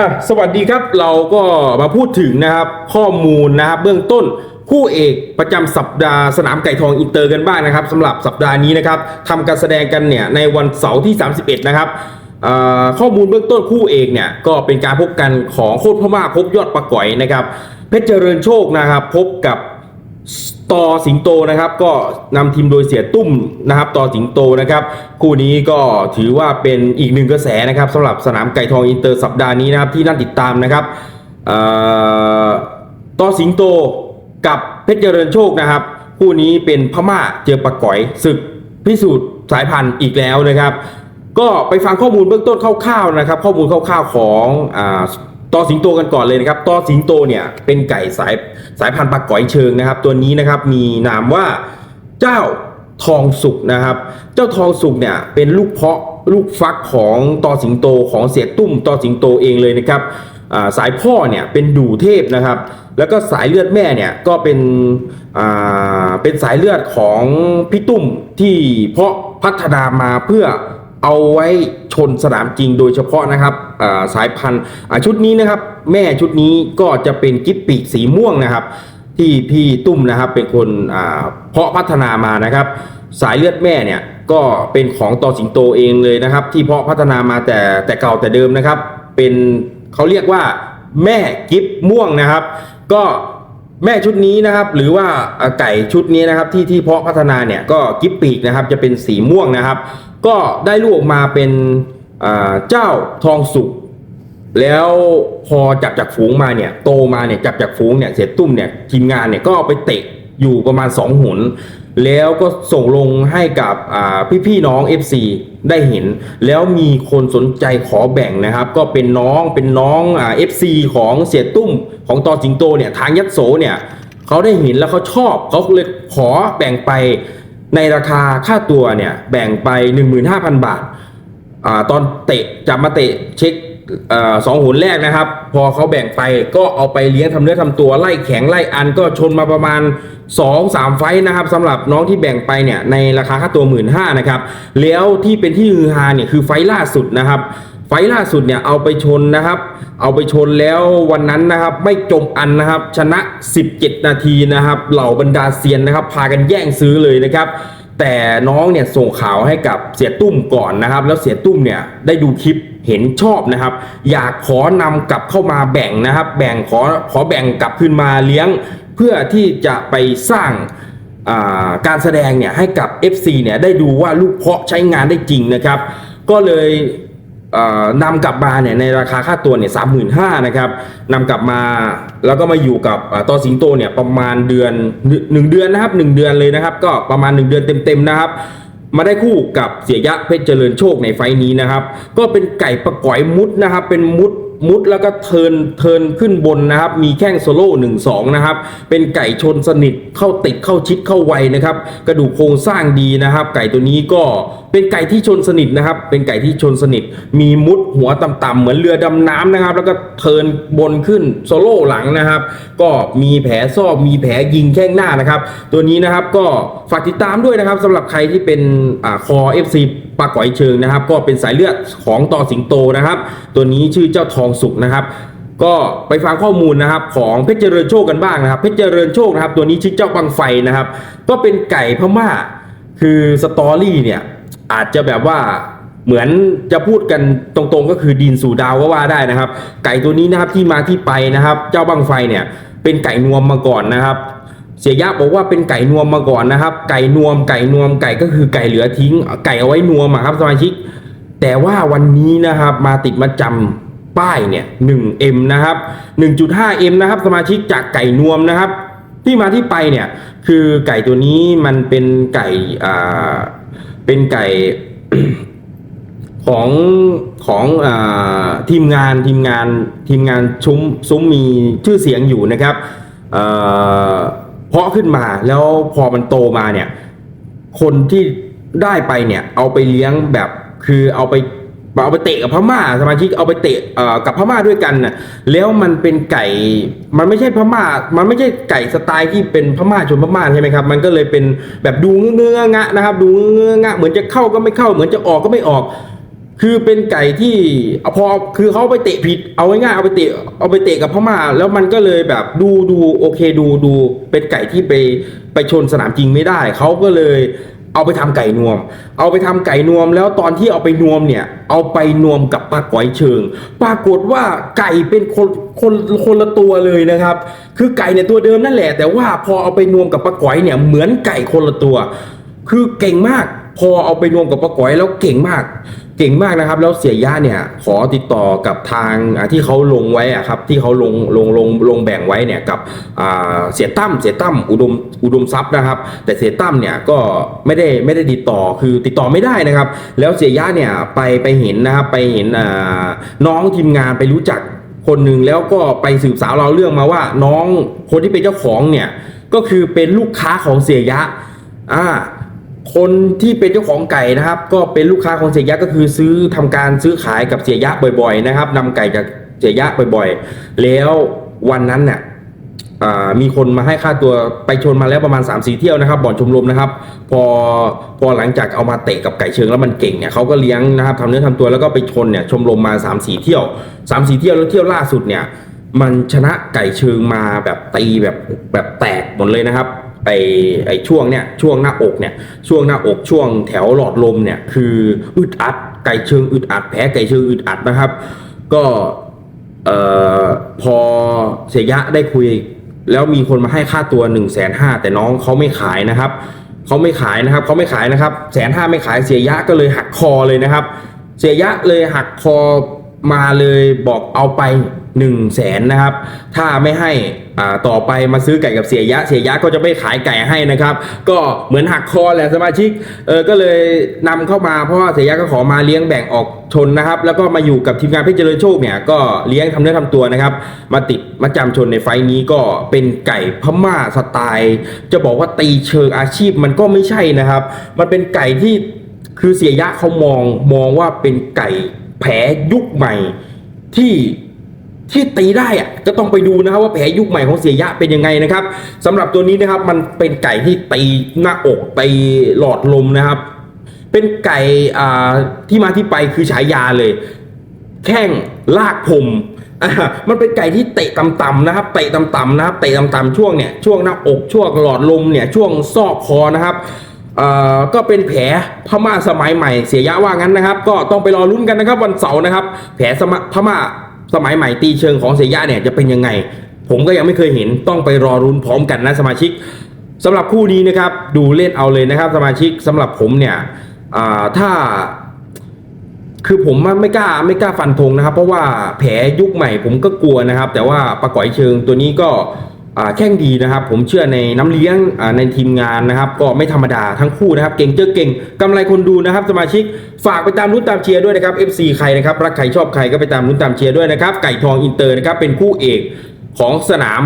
อะสวัสดีครับเราก็มาพูดถึงนะครับข้อมูลนะครับเบื้องต้นคู่เอกประจำสัปดาห์สนามไก่ทองอินเตอร์กันบ้างนะครับสำหรับสัปดาห์นี้นะครับทำการแสดงกันเนี่ยในวันเสาร์ที่ 31 นะครับข้อมูลเบื้องต้นคู่เอกเนี่ยก็เป็นการพบกันของโคตรพม่าพบยอดปะก๋อยนะครับเพชรเจริญโชคนะครับพบกับ ต่อสิงโตนะครับก็นำทีมโดยเสียตุ้มนะครับ ต่อสิงโตนะครับ คู่นี้ก็ถือว่าเป็นอีกหนึ่งกระแสนะครับสำหรับสนามไก่ทองอินเตอร์สัปดาห์นี้นะครับที่น่าติดตามนะครับต่อสิงโตกับเพชรเจริญโชคนะครับ คู่นี้เป็นพม่าเจอปะก๋อยศึกพิสูจน์สายพันธุ์อีกแล้วนะครับ ก็ไปฟังข้อมูลเบื้องต้นคร่าวๆนะครับ ข้อมูลคร่าวๆของ ตอสิงโตกันก่อนเลยนะครับตอสิงโตเนี่ยเป็นไก่สายสายพันธุ์ปลาก๋อยเชิงนะครับ ตัวนี้นะครับมีนามว่าเจ้าทองสุกนะครับ เจ้าทองสุกเนี่ยเป็นลูกเพาะลูกฟักของตอสิงโตของเสียตุ้มตอสิงโตเองเลยนะครับสายพ่อเนี่ยเป็นดูเทพนะครับ แล้วก็สายเลือดแม่เนี่ยก็เป็นเป็นสายเลือดของพี่ตุ้มที่เพาะพัฒนามาเพื่อ เอาไว้ชนสนามจริงโดยเฉพาะนะครับสายพันธุ์ชุดนี้นะครับแม่ชุดนี้ก็จะเป็นกิปปีกสีม่วงนะครับ ที่พี่ตุ้มนะครับเป็นคนเพาะพัฒนามานะครับ สายเลือดแม่เนี่ยก็เป็นของต่อสิงโตเองเลยนะครับ ที่เพาะพัฒนามาแต่แต่เก่าแต่เดิมนะครับ เป็นเขาเรียกว่าแม่กิฟม่วงนะครับ ก็แม่ชุดนี้นะครับหรือว่าไก่ชุดนี้นะครับที่ที่เพาะพัฒนาเนี่ยก็กิฟปีกนะครับจะเป็นสีม่วงนะครับ ก็ได้ลูกออกมาเป็นเจ้าทองสุกแล้วพอจับจากฝูงมาเนี่ยโตมาเนี่ยจับจากฝูงเนี่ยเสร็จตุ้มเนี่ยทีมงานเนี่ยก็เอาไปเตะอยู่ประมาณ 2หุนแล้วก็ส่งลงให้กับอ่พี่ๆน้อง FC ได้เห็น แล้วมีคนสนใจขอแบ่งนะครับ ก็เป็นน้องเป็นน้องเอ่า FC ของเสียตุ้มของตอจิงโตเนี่ยทางยัดโสเนี่ยเขาได้เห็นแล้วเขาชอบเขาเลยขอแบ่งไป ในราคาค่าตัวเนี่ยแบ่งไป 15,000 บาทอ่าตอนเตะจับมาเตะเช็คสองหุนแรกนะครับ พอเขาแบ่งไปก็เอาไปเลี้ยงทำเนื้อทำตัวไล่แข็งไล่อันก็ชนมาประมาณ 2 3 ไฟนะครับสำหรับน้องที่แบ่งไปเนี่ยในราคาค่าตัว 1 5ื่นนะครับแล้วที่เป็นที่ฮือฮาเนี่ยคือไฟล่าสุดนะครับ ไฟล่าสุดเนี่ยเอาไปชนนะครับ เอาไปชนแล้ววันนั้นนะครับไม่จมอันนะครับ ชนะ 17 นาทีนะครับ เหล่าบรรดาเซียนนะครับ พากันแย่งซื้อเลยนะครับ แต่น้องเนี่ยส่งข่าวให้กับเสียตุ้มก่อนนะครับ แล้วเสียตุ้มเนี่ยได้ดูคลิปเห็นชอบนะครับ อยากขอนำกลับเข้ามาแบ่งนะครับ แบ่งขอขอแบ่งกลับขึ้นมาเลี้ยง เพื่อที่จะไปสร้างาการแสดงเนี่ยให้กับ FC เนี่ยได้ดูว่าลูกเพาะใช้งานได้จริงนะครับ ก็เลย นำกลับมาเนี่ยในราคาค่าตัวเนี่ยสามหมื่นห้านะครับนำกลับมาแล้วก็มาอยู่กับอ่าตอสิงโตเนี่ยประมาณเดือนหนึ่งเดือนนะครับหนึ่งเดือนเลยนะครับ ก็ประมาณหนึ่งเดือนเต็มๆนะครับมาได้คู่กับเสียยะเพชรเจริญโชคในไฟล์นี้นะครับ ก็เป็นไก่ประก๋อยมุดนะครับ เป็นมุด มุดแล้วก็เทินเทินขึ้นบนนะครับ มีแข้งโซโล่หนึ่งสองนะครับ เป็นไก่ชนสนิทเข้าติดเข้าชิดเข้าไวนะครับ กระดูกโครงสร้างดีนะครับ ไก่ตัวนี้ก็เป็นไก่ที่ชนสนิทนะครับ เป็นไก่ที่ชนสนิท มีมุดหัวต่ำๆเหมือนเรือดำน้ำนะครับ แล้วก็เทินบนขึ้นโซโล่หลังนะครับ ก็มีแผลซอกมีแผลยิงแข้งหน้านะครับ ตัวนี้นะครับก็ฝากติดตามด้วยนะครับสำหรับใครที่เป็นอ่าคอ FC ปลาก๋อยเชิงนะครับ ก็เป็นสายเลือดของต่อสิงโตนะครับ ตัวนี้ชื่อเจ้าทองสุกนะครับ ก็ไปฟังข้อมูลนะครับของเพชรเจริญโชคกันบ้างนะครับเพชรเจริญโชคนะครับ ตัวนี้ชื่อเจ้าบังไฟนะครับ ก็เป็นไก่พม่า คือสตอรี่เนี่ยอาจจะแบบว่าเหมือนจะพูดกันตรงๆก็คือดินสู่ดาวก็ว่าได้นะครับ ไก่ตัวนี้นะครับที่มาที่ไปนะครับ เจ้าบังไฟเนี่ยเป็นไก่นวมมาก่อนนะครับ เสียยะบอกว่าเป็นไก่นวมมาก่อนนะครับ ไก่นวมไก่นวมไก่ก็คือไก่เหลือทิ้ง ไก่เอาไว้นวมครับสมาชิก แต่ว่าวันนี้นะครับมาติดมาจำ ป้ายเนี่ย 1M นะครับ 1.5M นะครับ สมาชิกจากไก่นวมนะครับ ที่มาที่ไปเนี่ย คือไก่ตัวนี้มันเป็นไก่อ่าเป็นไก่ของของอาทีมงานทีมงานทีมงานชุ้มซุ้มมีชื่อเสียงอยู่นะครับเอ่อเพาะขึ้นมาแล้วพอมันโตมาเนี่ย คนที่ได้ไปเนี่ยเอาไปเลี้ยงแบบคือเอาไป เอาไปเตะกับพม่าสมาชิกเอาไปเตะกับพม่าด้วยกันน่ะแล้วมันเป็นไก่มันไม่ใช่พม่า มันไม่ใช่ไก่สไตล์ที่เป็นพม่าชนพม่าใช่ไหมครับ มันก็เลยเป็นแบบดูเงื้องะนะครับ ดูเงื้องะเหมือนจะเข้าก็ไม่เข้า เหมือนจะออกก็ไม่ออก คือเป็นไก่ที่พอคือเขาไปเตะผิดเอาง่ายๆเอาไปเตะเอาไปเตะกับพม่า แล้วมันก็เลยแบบดูดูโอเคดูดูเป็นไก่ที่ไปไปชนสนามจริงไม่ได้เขาก็เลย เอาไปทำไก่นวม เอาไปทำไก่นวมแล้วตอนที่เอาไปนวมเนี่ย เอาไปนวมกับปลาก๋อยเชิง ปรากฏว่าไก่เป็นคนคนคนละตัวเลยนะครับ คือไก่เนี่ยตัวเดิมนั่นแหละ แต่ว่าพอเอาไปนวมกับปลาก๋อยเนี่ยเหมือนไก่คนละตัว คือเก่งมาก พอเอาไปนวมกับปลาก๋อยแล้วเก่งมาก เก่งมากนะครับ แล้วเสียย่าเนี่ยขอติดต่อกับทางที่เขาลงไว้อะครับที่เขาลงลงลงลงแบ่งไว้เนี่ยกับเสียตั้มเสียตั้มอุดมอุดมทรัพย์นะครับ แต่เสียตั้มเนี่ยก็ไม่ได้ไม่ได้ติดต่อคือติดต่อไม่ได้นะครับ แล้วเสียย่าเนี่ยไปไปเห็นนะครับไปเห็นน้องทีมงานไปรู้จักคนหนึ่งแล้วก็ไปสืบสาวเราเรื่องมาว่าน้องคนที่เป็นเจ้าของเนี่ยก็คือเป็นลูกค้าของเสียยะอ่า คนที่เป็นเจ้าของไก่นะครับ ก็เป็นลูกค้าของเสียยะก็คือซื้อทำการซื้อขายกับเสียยะบ่อย ๆ นะครับนำไก่จากเสียยะบ่อยๆ แล้ววันนั้นเนี่ยมีคนมาให้ค่าตัวไปชนมาแล้วประมาณ3 4เที่ยวนะครับบ่อนชมรมนะครับ พอพอหลังจากเอามาเตะกับไก่เชิงแล้วมันเก่งเนี่ยเขาก็เลี้ยงนะครับทำเนื้อทำตัวแล้วก็ไปชนเนี่ยชมรมมา3 4เที่ยว3 4เที่ยวแล้วเที่ยวล่าสุดเนี่ยมันชนะไก่เชิงมาแบบตีแบบแบบแตกหมดเลยนะครับ ไอไอช่วงเนี่ยช่วงหน้าอกเนี่ยช่วงหน้าอกช่วงแถวหลอดลมเนี่ยคืออึดอัดไก่เชิงอึดอัดแพ้ไก่เชิงอึดอัดนะครับ ก็เอ่อพอเสียยะได้คุย แล้วมีคนมาให้ค่าตัว1นึ่งแสนห้าแต่น้องเขาไม่ขายนะครับเขาไม่ขายนะครับเขาไม่ขายนะครับแสนห้าไม่ขายเสียยะก็เลยหักคอเลยนะครับ เสียยะเลยหักคอ มาเลยบอกเอาไป1นึ่งแสนนะครับ ถ้าไม่ให้อ่าต่อไปมาซื้อไก่กับเสียยะ เสียยะก็จะไม่ขายไก่ให้นะครับ ก็เหมือนหักคอแหละสมาชิก เออ ก็เลยนำเข้ามาเพราะว่าเสียยะก็ขอมาเลี้ยงแบ่งออกชนนะครับ แล้วก็มาอยู่กับทีมงานเพชรเจริญโชคเนี่ย ก็เลี้ยงทำเนื้อทำตัวนะครับ มาติดมาจำชนในไฟนี้ก็เป็นไก่พม่าสไตล์ จะบอกว่าตีเชิงอาชีพมันก็ไม่ใช่นะครับ มันเป็นไก่ที่คือเสียยะเขามองมองว่าเป็นไก่ แผลยุคใหม่ที่ที่ตีได้อะก็ต้องไปดูนะครับว่าแผลยุคใหม่ของเสียยะเป็นยังไงนะครับสำหรับตัวนี้นะครับมันเป็นไก่ที่ตีหน้าอกตีหลอดลมนะครับ เป็นไก่อ่าที่มาที่ไปคือฉายาเลย แข้งลากผมมันเป็นไก่ที่เตะต่ำๆนะครับ เตะต่ำๆนะครับ เตะต่ำๆช่วงเนี่ย ช่วงหน้าอก ช่วงหลอดลมเนี่ย ช่วงซอกคอนะครับ ก็เป็นแผลพม่าสมัยใหม่ เสียยะว่างั้นนะครับ ก็ต้องไปรอลุ้นกันนะครับ วันเสาร์นะครับ แผลสมพม่าสมัยใหม่ตีเชิงของเสียยะเนี่ยจะเป็นยังไง ผมก็ยังไม่เคยเห็นต้องไปรอรุ้นพร้อมกันนะสมาชิกสำหรับคู่นี้นะครับดูเล่นเอาเลยนะครับ สมาชิกสำหรับผมเนี่ยถ้าคือผมไม่กล้าไม่กล้าฟันธงนะครับ เพราะว่าแผลยุคใหม่ผมก็กลัวนะครับ แต่ว่าปลาก๋อยเชิงตัวนี้ก็ แข้งดีนะครับ ผมเชื่อในน้ำเลี้ยงในทีมงานนะครับ ก็ไม่ธรรมดาทั้งคู่นะครับ เก่งเจอเก่งกำไรคนดูนะครับ สมาชิกฝากไปตามรุ้นตามเชียร์ด้วยนะครับ FC ใครนะครับรักใครชอบใครก็ไปตามรุ้นตามเชียร์ด้วยนะครับไก่ทองอินเตอร์นะครับเป็นคู่เอกของสนาม